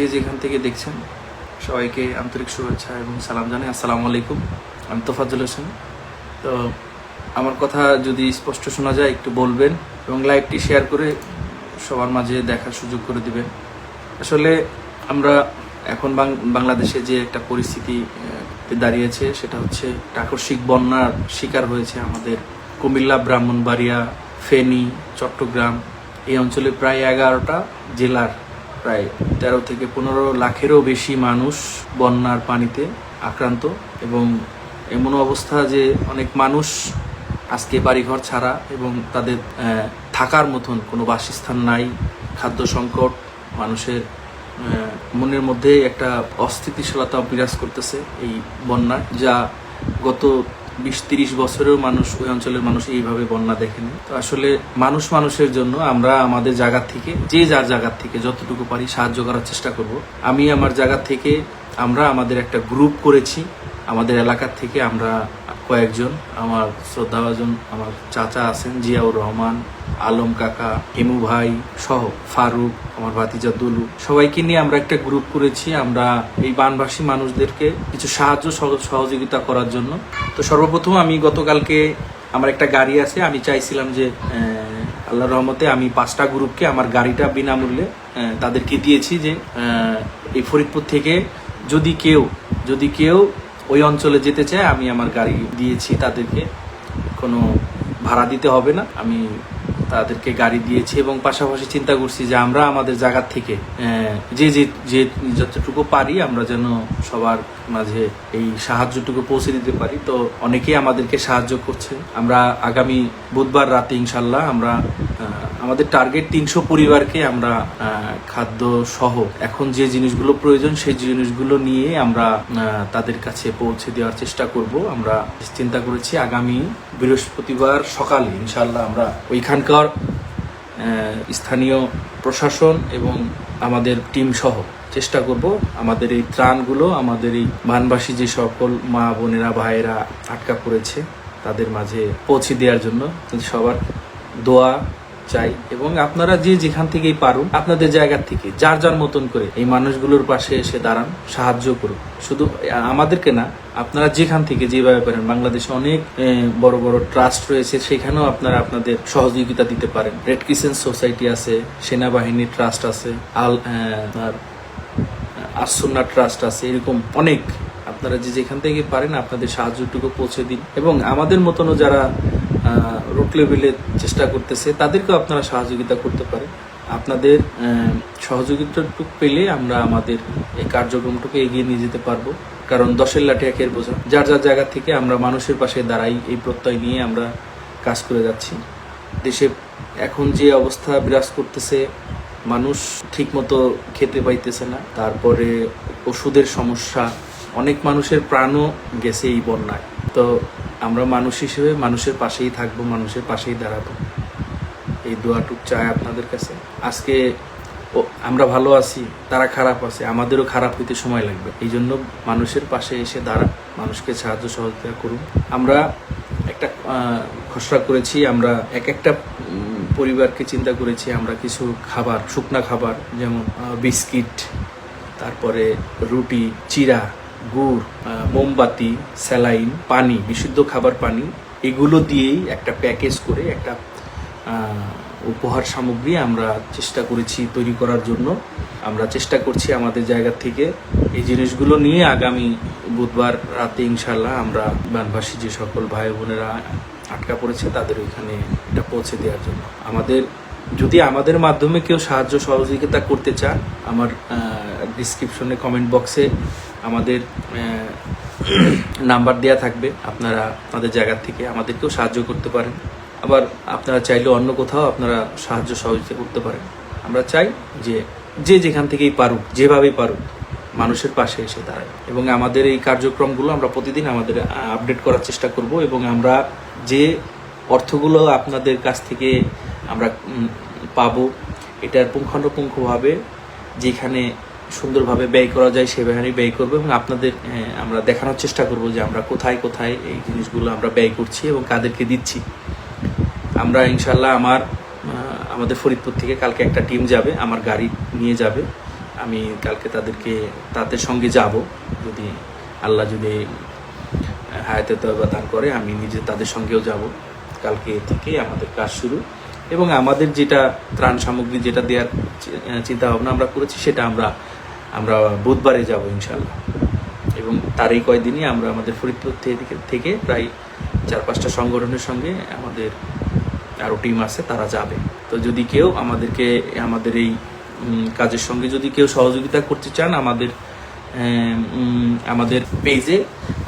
যে যেখান থেকে দেখছেন, সবাইকে আন্তরিক শুভেচ্ছা এবং সালাম জানাই। আসসালামু আলাইকুম, আমি তোফাজুল হোসেন। তো আমার কথা যদি স্পষ্ট শোনা যায়, একটু বলবেন এবং লাইভটি শেয়ার করে সবার মাঝে দেখার সুযোগ করে দিবেন। আসলে আমরা এখন বাংলাদেশে যে একটা পরিস্থিতি দাঁড়িয়েছে, সেটা হচ্ছে আকস্মিক বন্যার শিকার হয়েছে আমাদের কুমিল্লা, ব্রাহ্মণবাড়িয়া, ফেনী, চট্টগ্রাম। এই অঞ্চলে প্রায় এগারোটা জেলার প্রায় তেরো থেকে পনেরো লাখেরও বেশি মানুষ বন্যার পানিতে আক্রান্ত এবং এমন অবস্থা যে অনেক মানুষ আজকে বাড়িঘর ছাড়া এবং তাদের থাকার মতন কোনো বাসস্থান নাই, খাদ্য সংকট, মানুষের মনের মধ্যে একটা অস্থিতিশীলতা বিরাজ করতেছে এই বন্যায়, যা গত বিশ তিরিশ বছরেও মানুষ ওই অঞ্চলের মানুষ এইভাবে বন্যা দেখেনি। তো আসলে মানুষ মানুষের জন্য আমরা আমাদের জায়গা থেকে, যে যার জায়গার থেকে যতটুকু পারি সাহায্য করার চেষ্টা করব। আমি আমার জায়গা থেকে আমরা আমাদের একটা গ্রুপ করেছি। আমাদের এলাকার থেকে আমরা কয়েকজন আমার শ্রদ্ধাভাজন আমার চাচা আছেন জিয়াউর রহমান আলম কাকা হেমু ভাই সহ ফারুক আমার ভাতিজা দুলু। সবাইকে নিয়ে আমরা একটা গ্রুপ করেছি আমরা এই বানবাসী মানুষদেরকে কিছু সাহায্য সহ- সহযোগিতা করার জন্য। তো সর্বপ্রথম আমি গতকালকে আমার একটা গাড়ি আছে আমি চাইছিলাম যে আহ, আল্লাহর রহমতে আমি পাঁচটা গ্রুপকে আমার গাড়িটা বিনামূল্যে তাদেরকে দিয়েছি যে এই ফরিদপুর থেকে যদি কেউ যদি কেউ ওই অঞ্চলে যেতে চায়, আমি আমার গাড়ি দিয়েছি তাদেরকে। কোনো ভাড়া দিতে হবে না। আমি তাদেরকে গাড়ি দিয়েছি এবং পাশাপাশি চিন্তা করছি যে আমরা আমাদের জায়গা থেকে যে যে যে যতটুকু পারি আমরা যেন সবার মাঝে এই সাহায্যটুকু পৌঁছে দিতে পারি। তো অনেকেই আমাদেরকে সাহায্য করছে আমরা আগামী বুধবার রাতে ইনশাল্লাহ আমরা আমাদের টার্গেট তিনশো পরিবারকে আমরা খাদ্য সহ এখন যে জিনিসগুলো প্রয়োজন সেই জিনিসগুলো নিয়ে আমরা তাদের কাছে পৌঁছে দেওয়ার চেষ্টা করব। আমরা চিন্তা করেছি আগামী বৃহস্পতিবার সকালে ইনশাল্লাহ আমরা ওইখানকার স্থানীয় প্রশাসন এবং আমাদের টিম সহ চেষ্টা করব। আমাদের এই ত্রাণগুলো, আমাদের এই বানবাসী যে সকল মা বোনেরা, ভাইয়েরা আটকা পড়েছে, তাদের মাঝে পৌঁছে দেওয়ার জন্য। সবার দোয়া চাই এবং আপনারা যে যেখান থেকেই পারুন, আপনাদের জায়গা থেকে, যার যার মতন করে এই মানুষগুলোর পাশে এসে দাঁড়ান, সাহায্য করুন। শুধু আমাদেরকে না, আপনারা যেখান থেকে যেভাবে পারেন, বাংলাদেশে অনেক বড় বড় ট্রাস্ট রয়েছে, সেখানেও আপনারা আপনাদের সহযোগিতা দিতে পারেন। রেড ক্রিসেন্ট সোসাইটি আছে সেনাবাহিনী ট্রাস্ট আছে, আল আসন্না ট্রাস্ট আছে, এরকম অনেক। আপনারা যে যেখান থেকে পারেন, আপনাদের সাহায্যটুকু পৌঁছে দিন। এবং আমাদের মতনও যারা রোড লেভেলে চেষ্টা করতেছে তাদেরকেও আপনারা সহযোগিতা করতে পারেন। আপনাদের সহযোগিতাটুকু পেলে আমরা আমাদের এই কার্যক্রমটুকু এগিয়ে নিয়ে যেতে পারব। কারণ দশের লাঠি একের বোঝা। যার যার জায়গা থেকে আমরা মানুষের পাশে দাঁড়াই, এই প্রত্যয় নিয়ে আমরা কাজ করে যাচ্ছি। দেশে এখন যে অবস্থা বিরাজ করতেছে, মানুষ ঠিকমতো খেতে পাইতেছে না। তারপরে ওষুধের সমস্যা, অনেক মানুষের প্রাণও গেছে এই বন্যায়। তো আমরা মানুষ হিসেবে মানুষের পাশেই থাকব, মানুষের পাশেই দাঁড়াবো। এই দোয়াটুক চায় আপনাদের কাছে। আজকে ও, আমরা ভালো আছি, তারা খারাপ আছে, আমাদেরও খারাপ হইতে সময় লাগবে। এই জন্য মানুষের পাশে এসে দাঁড়া, মানুষকে সাহায্য সহযোগিতা করুন। আমরা একটা খসড়া করেছি, আমরা এক একটা পরিবারকে চিন্তা করেছি, আমরা কিছু খাবার, শুকনা খাবার, যেমন বিস্কিট, তারপরে রুটি চিরা গুড় মোমবাতি, স্যালাইন, পানি, বিশুদ্ধ খাবার পানি, এগুলো দিয়েই একটা প্যাকেজ করে একটা উপহার সামগ্রী আমরা চেষ্টা করেছি তৈরি করার জন্য। আমরা চেষ্টা করছি আমাদের জায়গা থেকে এই জিনিসগুলো নিয়ে আগামী বুধবার রাতে ইনশাল্লাহ আমরা বানবাসী যে সকল ভাই বোনেরা আটকা পড়েছে তাদের ওইখানে এটা পৌঁছে দেওয়ার জন্য। আমাদের, যদি আমাদের মাধ্যমে কেউ সাহায্য সহযোগিতা করতে চান আমার ডিসক্রিপশনে কমেন্ট বক্সে আমাদের নাম্বার দেওয়া থাকবে। আপনারা আপনাদের জায়গা থেকে আমাদেরকেও সাহায্য করতে পারেন। আবার আপনারা চাইলে অন্য কোথাও আপনারা সাহায্য সহযোগিতা করতে পারেন। আমরা চাই যে যে যেখান থেকেই পারুক, যেভাবেই পারুক, মানুষের পাশে এসে দাঁড়ায়। এবং আমাদের এই কার্যক্রমগুলো আমরা প্রতিদিন আমাদের আপডেট করার চেষ্টা করব এবং আমরা যে অর্থগুলো আপনাদের কাছ থেকে আমরা পাবো, এটার পুঙ্খানুপুঙ্খভাবে যেখানে সুন্দরভাবে ব্যয় করা যায় সেভাবে ব্যয় করব এবং আপনাদের আমরা দেখানোর চেষ্টা করব যে আমরা কোথায় কোথায় এই জিনিসগুলো আমরা ব্যয় করছি এবং কাদেরকে দিচ্ছি। আমরা ইনশাল্লাহ আমার আমাদের ফরিদপুর থেকে কালকে একটা টিম যাবে, আমার গাড়ি নিয়ে যাবে। আমি কালকে তাদেরকে, তাদের সঙ্গে যাব। যদি আল্লাহ যদি হায়াতে তবা দান করে, আমি নিজে তাদের সঙ্গেও যাব। কালকে থেকে আমাদের কাজ শুরু। এবং আমাদের যেটা ত্রাণ সামগ্রী যেটা দেওয়ার চিন্তা ভাবনা আমরা করেছি, সেটা আমরা আমরা বুধবারে যাব ইনশাল্লাহ এবং তার এই কয়দিনই আমরা আমাদের ফরিদপুর থেকে থেকে প্রায় চার পাঁচটা সংগঠনের সঙ্গে আমাদের আরও টিম আছে, তারা যাবে। তো যদি কেউ আমাদেরকে আমাদের এই কাজের সঙ্গে যদি কেউ সহযোগিতা করতে চান, আমাদের আমাদের পেজে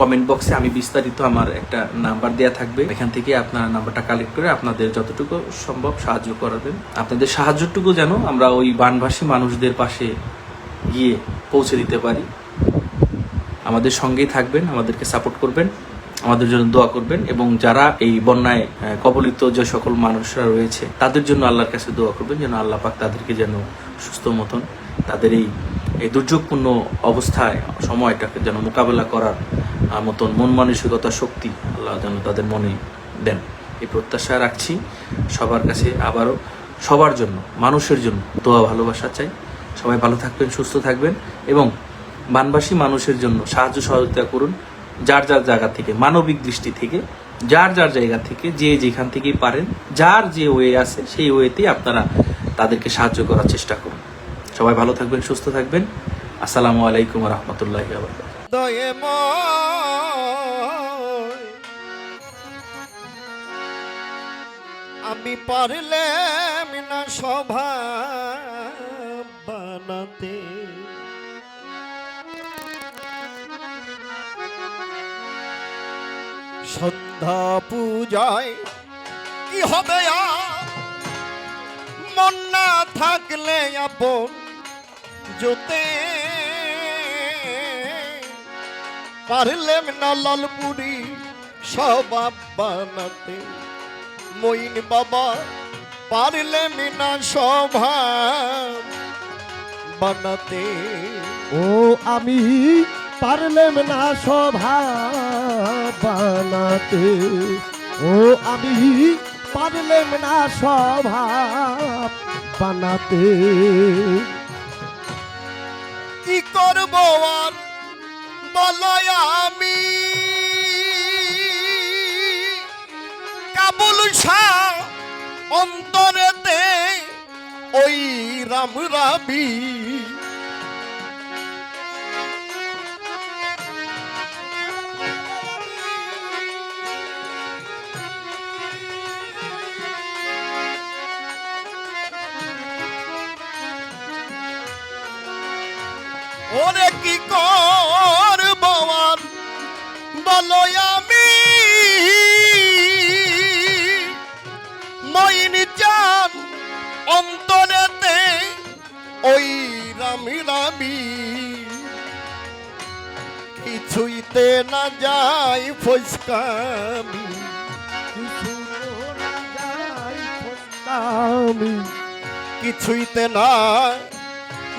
কমেন্ট বক্সে আমি বিস্তারিত আমার একটা নাম্বার দেওয়া থাকবে। এখান থেকে আপনার নাম্বারটা কালেক্ট করে আপনাদের যতটুকু সম্ভব সাহায্য করাবেন। আপনাদের সাহায্যটুকু যেন আমরা ওই বানভাসী মানুষদের পাশে গিয়ে পৌঁছে দিতে পারি। আমাদের সঙ্গেই থাকবেন, আমাদেরকে সাপোর্ট করবেন, আমাদের জন্য দোয়া করবেন এবং যারা এই বন্যায় কবলিত যে সকল মানুষরা রয়েছে, তাদের জন্য আল্লাহর কাছে দোয়া করবেন যেন আল্লাহ পাক তাদেরকে যেন সুস্থ মতন তাদের এই এই দুর্যোগপূর্ণ অবস্থায়, সময়টাকে যেন মোকাবেলা করার মতন মন মানসিকতা শক্তি আল্লাহ যেন তাদের মনে দেন। এই প্রত্যাশা রাখছি। সবার কাছে আবারও সবার জন্য, মানুষের জন্য দোয়া ভালোবাসা চাই। সবাই ভালো থাকবেন, সুস্থ থাকবেন এবং বানবাসী মানুষের জন্য সাহায্য সহযোগিতা করুন যার যার জায়গা থেকে, মানবিক দৃষ্টি থেকে, যার যার জায়গা থেকে, যে যেখান থেকেই পারেন, যার যে ওয়ে আছে সেই ওয়েতেই আপনারা তাদেরকে সাহায্য করার চেষ্টা করুন। সবাই ভালো থাকবেন, সুস্থ থাকবেন। আসসালামু আলাইকুম রহমতুল্লাহ আমি পারলে না সভা সন্ধ্যা পূজায়, কি হবে মন না থাকলে আপন জোতে। পারলেম না লালপুরি স্বভাব বানাতে মইন বাবা, পারলেম না স্বভাব বানাতে। ও আমি পারলেম না শোভা বানাতে। ও আমি পারলেম না শোভা বানাতে। কি করব আর? বলয় আমি। কাবুল অন্তরেতে ওই রাম রাবি ওরে কি করব আর? বলো আমি, মইনি চান অন্তরেতে ওই রামি রামি। কিছুইতে না যাই ফসকামি। কিছুইতে না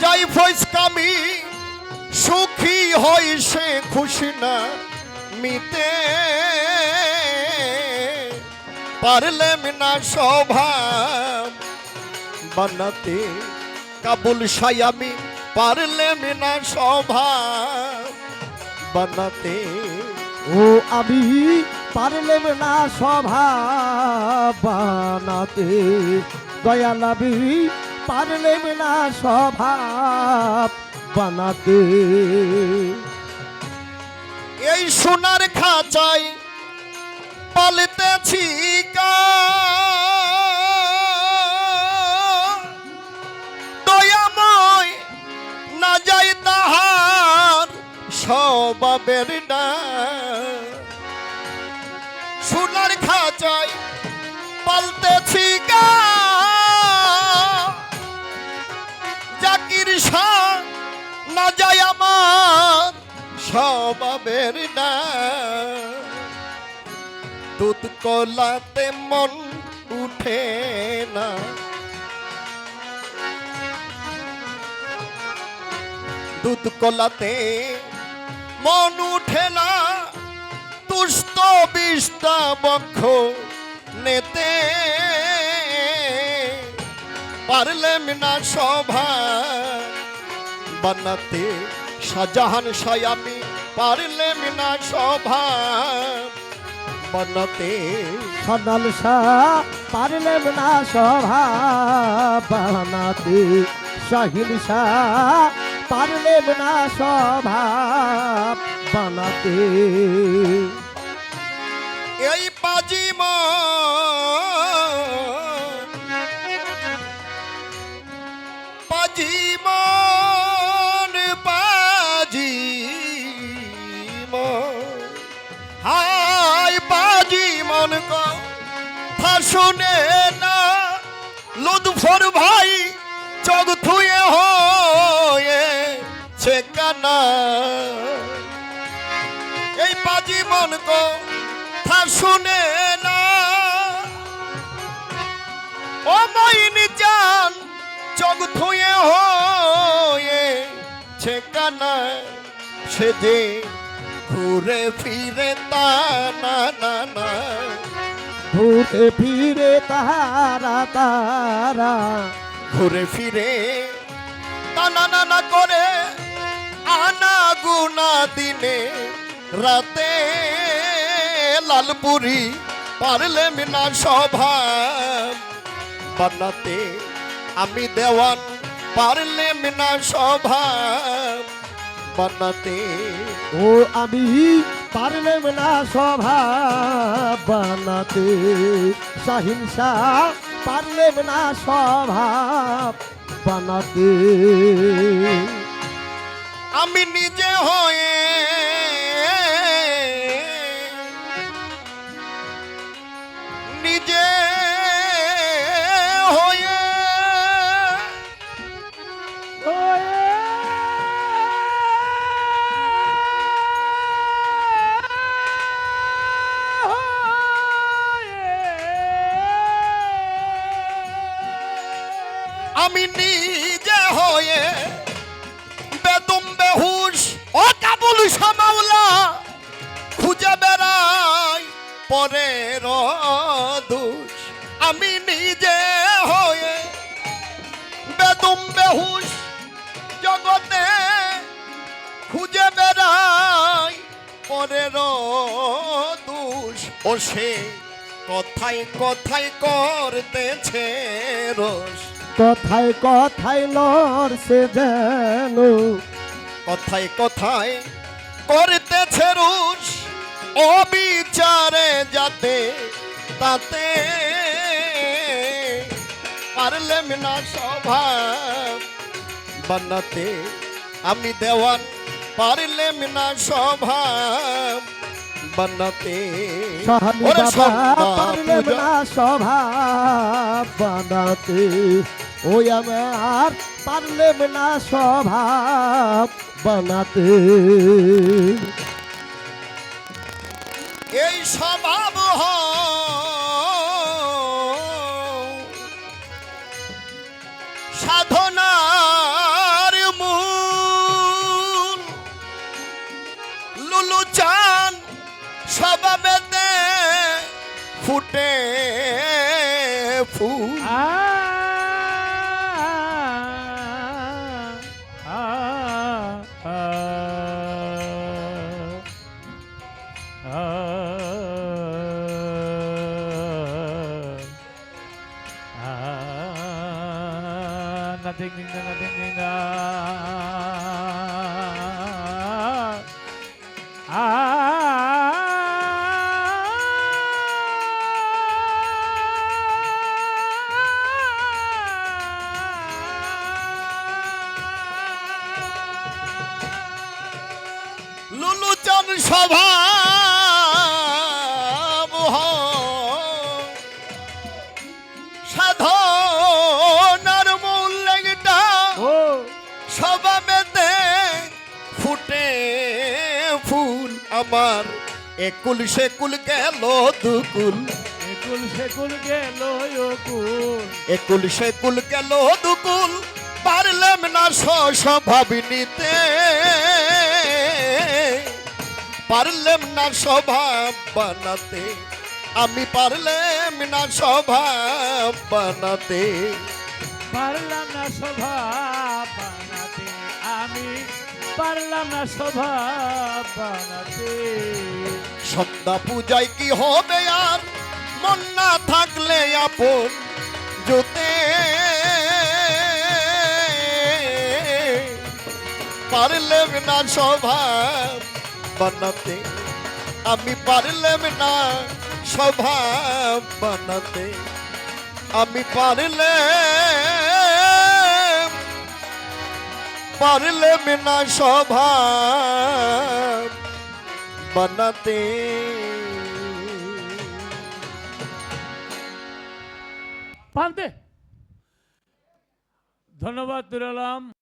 যাই ফসকামি। সুখী হই সে খুশি না মিতে পারলেম না স্বভাব বানাতে কাবুল সায়ামি, পারলেম না স্বভাব বানাতে ও আমি পারলেম না শোভা, বানাতে দয়ালাবি পারলেম না শোভা বানাতে। এই সোনার খাঁচাই পালতেছি দয়াময় না যাই তাহার স্বভাবের না। সোনার খাঁচাই পালতেছি স্বভাবের না। দুধ কলাতে মন উঠে না। দুধ কলাতে মন উঠে না। তুষ্ট বিষ্টা বক্ষ নেতে। পারলেম না সভা। বানাতে শাহজাহান সাই আমি পারলেম না স্বভাব বানাতে সদল শাহ পারলেন না স্বভাব বানাতে শাহিন শাহ পারলেন না স্বভাব বানাতে এই পাজিম শুনে না। লুৎফর ভাই, চোখ থুয়ে হয়ে ছেকানা এই পাজি মন কথা শুনে না। ও মইনি জান, চোখ থুয়ে হয়ে ছেকানা সে ঘুরে ফিরে তা না না না। ঘুরে ফিরে তারা তারা ঘুরে ফিরে তা না না না করে আনা গুনা দিনে রাতে লালপুরি পারলে মিনা স্বভাব বানাতে আমি দেওয়ান পারলে মিনা স্বভাব বানাতে ও আমি পারলেম না স্বভাব বানাতে। সহিংসা পারলে না স্বভাব বানাতে। আমি নিজে হয়ে পরের দোষ আমি নিজে হয়ে বেদম বেহুশ জগতে খুঁজে বেড়াই। পরের দোষ ও সে কথায় কথায় করতেছে রোষ। কথায় কথায় লড়ছে যেন। কথায় কথায় করতেছে রুশ অবিচারে যাতে তাতে পারলেম না স্বভাব। বানাতে আমি দেওয়ান পারলেম না স্বভাব। বানাতে পারলেম না স্বভাব। বানাতে ওই আমার পারলেম না স্বভাব। বানাতে এই স্বভাব। সাধনার মূল লুলু চান স্বভাবেতে ফুটে Nothing, ding, ding, nothing, ding, da. লুলু চান স্বভাব একুল সেকুল গেল দুকুল। একুল সেকুল গেল কুল একুল সেকুল গেল দুকুল। পারলাম না স্বভাব নিতে পারলাম না স্বভাব বানাতে আমি পারলাম না স্বভাব বানাতে পারলাম না স্বভাব বানাতে আমি পারলাম না সন্ধ্যা পূজায় কি হবে আর? মন না থাকলে আপন জোতে। পারলেম না স্বভাব বানাতে। আমি পারলেম না স্বভাব বানাতে। আমি পারলে পারলেম না সভা বানাতে। পান্তে ধন্যবাদ দুরালাম